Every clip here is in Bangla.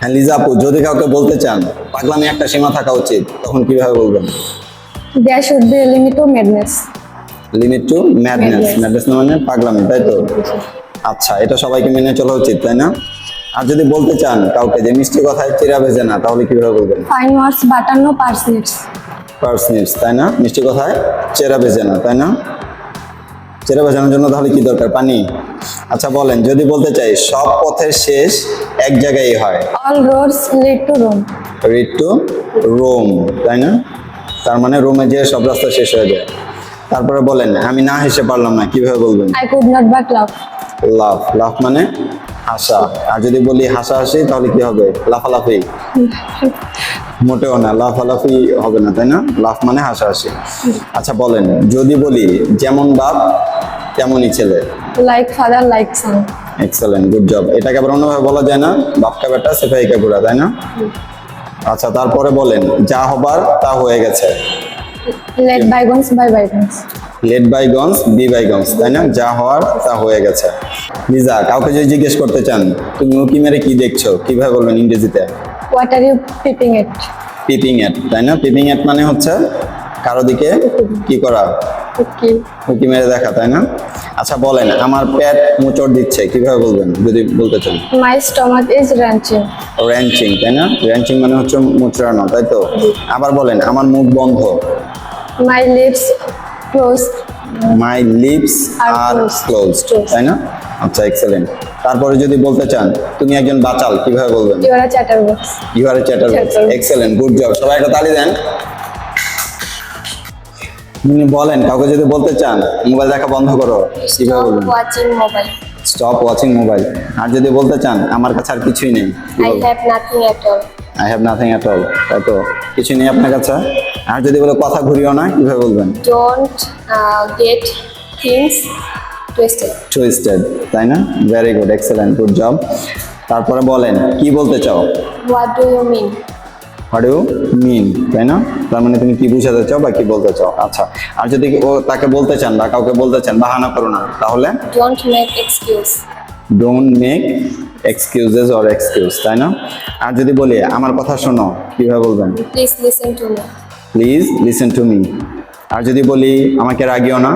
হ্যাঁ লিজা আপু যদি কাউকে বলতে চান পাগলামি একটা সীমা থাকা উচিত তখন কীভাবে বলবেন? Should be a limit to madness. Limit to madness. Madness মানে পাগলামি তাই তো? আচ্ছা এটা সবাইকে মেনে চলা উচিত তাই না? আর যদি বলতে চান কাউকে যে মিষ্টি কথায় চিরা ভেজে না তাহলে কীভাবে বলবেন? Words, butter no parsnips. Parsnips তাই না? মিষ্টি কথায় চেরা ভেজে না তাই না? চেরা ভেজানোর জন্য তাহলে কি দরকার? পানি? আচ্ছা বলেন যদি বলতে চাই সব পথের শেষ এক জায়গায় হয়? All roads lead to Rome. Lead to Rome তাই না? তার মানে রোমে যে সব রাস্তা শেষ হয়ে যায়। তারপরে বলেন আমি না হেসে পারলাম না কীভাবে বলবেন? I could not but laugh. Love laugh মানে হাসা। আর যদি বলি হাসা হাসি তাহলে কি হবে? লাফালাফি। মোটেও না লাফালাফি হবে না তাই না? লাফ মানে হাসা হাসি আচ্ছা বলেন যদি বলি যেমন বাপ তেমনই ছেলে। Like father, like son. Excellent good job এটাকে আবার অন্যভাবে বলা যায় না বাপকা বেটা সেফাই কাকুরা তাই না? আচ্ছা তারপরে বলেন যা হবার তা হয়ে গেছে। Let bygones by bygones. Let bygones be bygones তাই না? যা হওয়ার তা হয়ে গেছে। লিজা কাউকে যদি জিজ্ঞেস করতে চান তুমি উকি মেরে কি দেখছ? কীভাবে বলবেন ইংরেজিতে? What are you peeping at? Peeping at তাই না? পিপিং এট মানে হচ্ছে কারও দিকে কি করা. উকি মেরে দেখা তাই না? আচ্ছা বলেন আমার পেট মোচড় দিচ্ছে কীভাবে বলবেন? যদি বলতে চান। My stomach is wrenching. Ranching তাই না? র্যাঞ্চিং মানে হচ্ছে মুচড়ানো তাই তো? আবার বলেন আমার মুখ বন্ধ। My lips closed. My lips are closed. Closed তাই না? আচ্ছা এক্সেলেন্ট তারপরে যদি বলতে চান তুমি একজন বাচাল কীভাবে বলবেন? You are a chatterbox. You are a chatter Chatterbox. Excellent good job সবাই একটা তালি দেন। বলেন কাউকে যদি বলতে চান মোবাইল দেখা বন্ধ করো। কীভাবে বলবেন? watching mobile. Stop watching mobile আর যদি বলতে চান আমার কাছে আর কিছুই নেই। I have nothing at all. I have nothing at all তাই তো? কিছুই নেই আপনার কাছে? আর যদি বলে কথা ঘুরিও না কীভাবে বলবেন? Don't uh, get things twisted. Twisted তাই না? Very good excellent good job তারপরে বলেন কি বলতে চাও? What do you mean? What you mean তাই না তার মানে তুমি কি বুঝাতে চাও বা কি বলতে চাও আচ্ছা আর যদি ও তাকে বলতে চান বা কাউকে বলতে চান বাহানা করো না তাহলে Don't make excuse. Don't make excuses or excuse তাই না আর যদি বলি আমার কথা শোনো কীভাবে বলবেন Please listen to me. Please listen to me আর যদি বলি আমাকে রাগিও না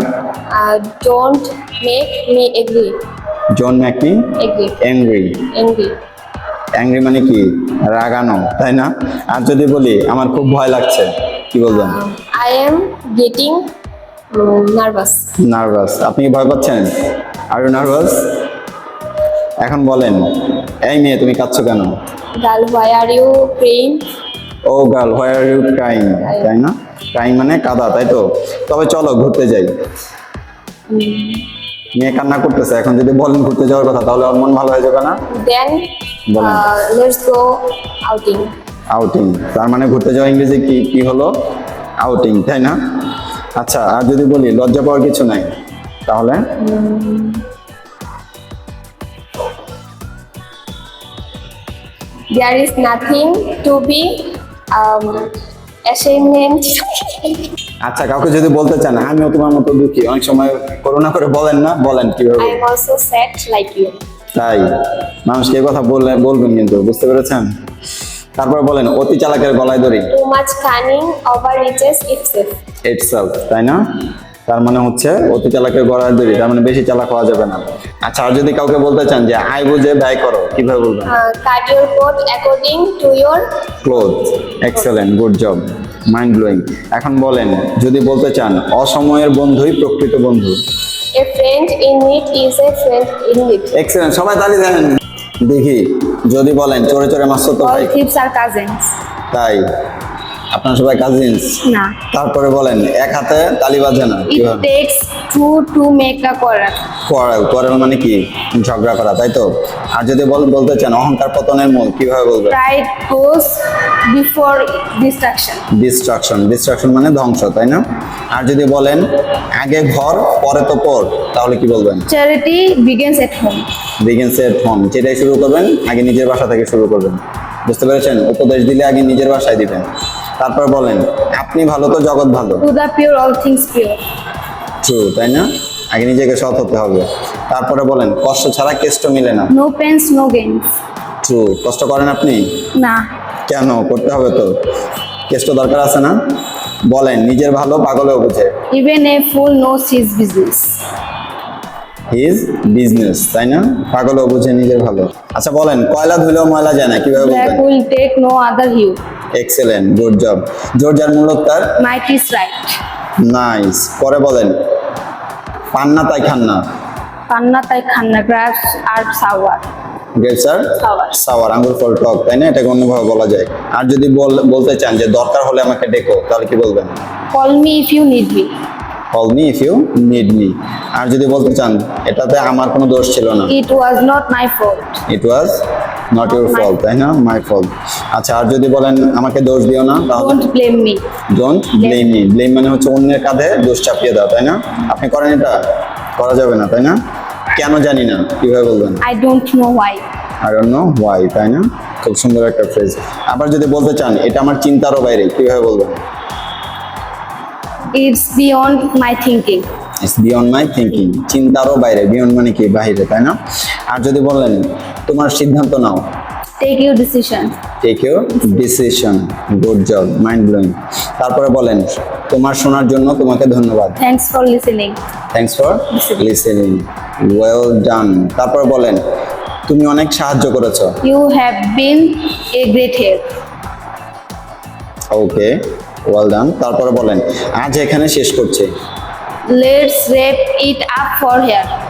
don't make me agree. John make me Agree. Angry Angry. Angry মানে কি? রাগানো তাই না? আর যদি বলি আমার খুব ভয় লাগছে কি বলবেন? I am getting um, nervous আপনি কি ভয় পাচ্ছেন? আর ইউ নার্ভাস এখন বলেন এই মেয়ে তুমি কাঁদছো কেন? Girl, why are you praying? Oh girl where are you crying তাই না? ক্রাইং মানে কাদা তাই তো? তবে চলো ঘুরতে যাই। মেয়ে কান্না করতেছে এখন যদি বলেন ঘুরতে যাওয়ার কথা তাহলে ওর মন ভালো হয়ে যাবে না? Then let's go outing. Outing তার মানে ঘুরতে যাওয়া ইংরেজি কি কি হলো আউটিং তাই না আচ্ছা আর যদি বলি লজ্জা পাওয়ার কিছু নাই তাহলে There is nothing to be um, ashamed. আচ্ছা কাউকে যদি বলতে চান আমিও তোমার মতো দুঃখী অনেক সময় করোনা করে বলেন না বলেন কীভাবে also sad like you. তাই মানুষকে কথা বললে বলবেন কিন্তু বুঝতে পেরেছেন? তারপর বলেন অতি চালাকের গলায় দড়ি। Too much cunning overreaches itself. Itself তাই না? তার মানে হচ্ছে অতি চালাকের গলায় দড়ি তার মানে বেশি চালাক হওয়া যাবে না। আচ্ছা আর যদি কাউকে বলতে চান যে আয় বুঝে ব্যয় করো কীভাবে বলবেন? cut your coat according to your cloth excellent good job mind blowing এখন বলেন যদি বলতে চান অসময়ের বন্ধুই প্রকৃত বন্ধু a friend in need is a friend in need. Excellent. সবাই তালি দেন দেখি যদি বলেন চোরে চোরে মাছ তো ভাই All thieves are cousins. তাই আপনার সবাই কাজিনস না। তারপরে বলেন এক হাতে তালি বাজে না to make a quarrel. Quarrel quarrel মানে কি? ঝগড়া করা তাই তো? আর যদি বল বলতে চান অহংকার পতনের মূল কীভাবে বলবেন? Goes before destruction. Destruction destruction মানে ধ্বংস তাই না? আর যদি বলেন আগে ঘর পরে তো পর তাহলে কি বলবেন? Charity begins at home. Begins at home যেটাই শুরু করবেন আগে নিজের বাসা থেকে শুরু করবেন। বুঝতে পেরেছেন? উপদেশ দিলে আগে নিজের বাসায় দিবেন। তারপর বলেন আপনি ভালো তো জগৎ ভালো? To the pure, all things pure. True তাই না? আগে নিজেকে সৎ হতে হবে। তারপরে বলেন কষ্ট ছাড়া কেষ্ট মিলে না। No pains, no gains. True কষ্ট করেন আপনি? না। কেন? করতে হবে তো। কেষ্ট দরকার আছে না? বলেন নিজের ভালো পাগলেও বোঝে। Even a fool knows his business. His business তাই না? পাগলও বুঝে নিজের ভালো। আচ্ছা বলেন কয়লা ধুলেও ময়লা যায় না কীভাবে বলবেন will take no other hue. Excellent good job জোরজার মূলত তার? Might is right. নাইস পরে বলেন পান্না তাই খান না? Panna tai khanna grapes are sour. Grapes are sour আঙ্গুর ফল টক তাই না? এটাকে অন্যভাবে বলা যায়। আর যদি বল- বলতে চান যে দরকার হলে আমাকে ডেকো তাহলে কি বলবেন? Call me if you need me. Call me if you need me আর যদি বলতে চান এটাতে আমার কোনো দোষ ছিল না। It was not my fault. It was not your fault তাই না? মাই ফল্ট আচ্ছা আর যদি বলেন আমাকে দোষ দিও না তাহলে? Don't blame me. Don't blame me blame মানে হচ্ছে অন্যের কাঁধে দোষ চাপিয়ে দাও তাই না? আপনি করেন এটা করা যাবে না তাই না? কেন জানি না কীভাবে বলবেন? I don't know why. I don't know why তাই না? খুব সুন্দর একটা ফ্রেজ আবার যদি বলতে চান এটা আমার চিন্তারও বাইরে কীভাবে বলবেন? It's beyond my thinking. It's beyond my thinking চিন্তারও বাইরে বিয়ন্ড মানে কি? বাইরে তাই না? আর যদি বলেন তোমার সিদ্ধান্ত নাও। Take your decision take your decision good job mind blowing তারপরে বলেন তোমার শোনার জন্য তোমাকে ধন্যবাদ। Thanks for listening thanks for listening well done তারপরে বলেন তুমি অনেক সাহায্য করেছ। You have been a great help. Okay well done তারপরে বলেন আজ এখানে শেষ করছে let's wrap it up for here.